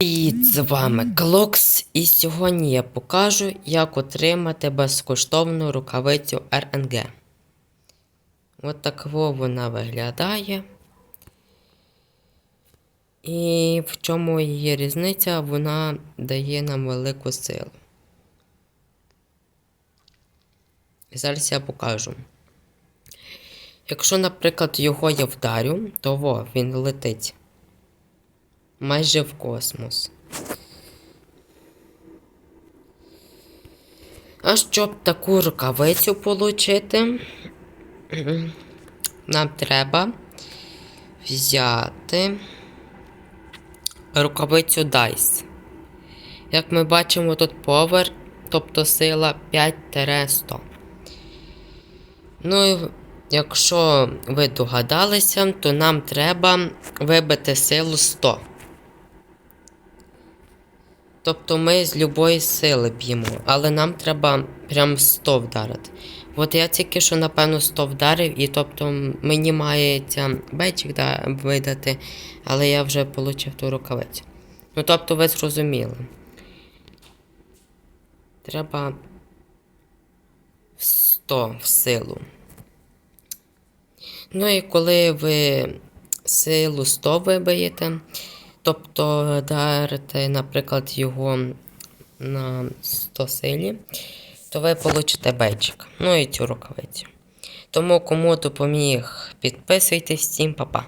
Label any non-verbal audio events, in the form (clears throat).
Привіт, з вами Клокс, і сьогодні я покажу, як отримати безкоштовну рукавицю РНГ. От так вона виглядає. І в чому її різниця, вона дає нам велику силу. І зараз я покажу. Якщо, наприклад, його я вдарю, то во, він летить майже в космос. А щоб таку рукавицю отримати, (clears throat) нам треба взяти рукавицю Dice. Як ми бачимо, тут повер, тобто сила 5-100. Ну, і якщо ви догадалися, то нам треба вибити силу 100. Тобто ми з любої сили б'ємо, але нам треба прям 100 вдарити. От я тільки що, напевно, 100 вдарив, і тобто мені мається бейчик да, видати, але я вже отримав ту рукавицю. Ну, тобто, ви зрозуміли. Треба 100 в силу. Ну і коли ви силу 100 вибиєте, тобто дарите, наприклад, його на 100 силі, то ви получите бейчик. Ну і цю рукавицю. Тому кому допоміг, підписуйтесь, всім па-па.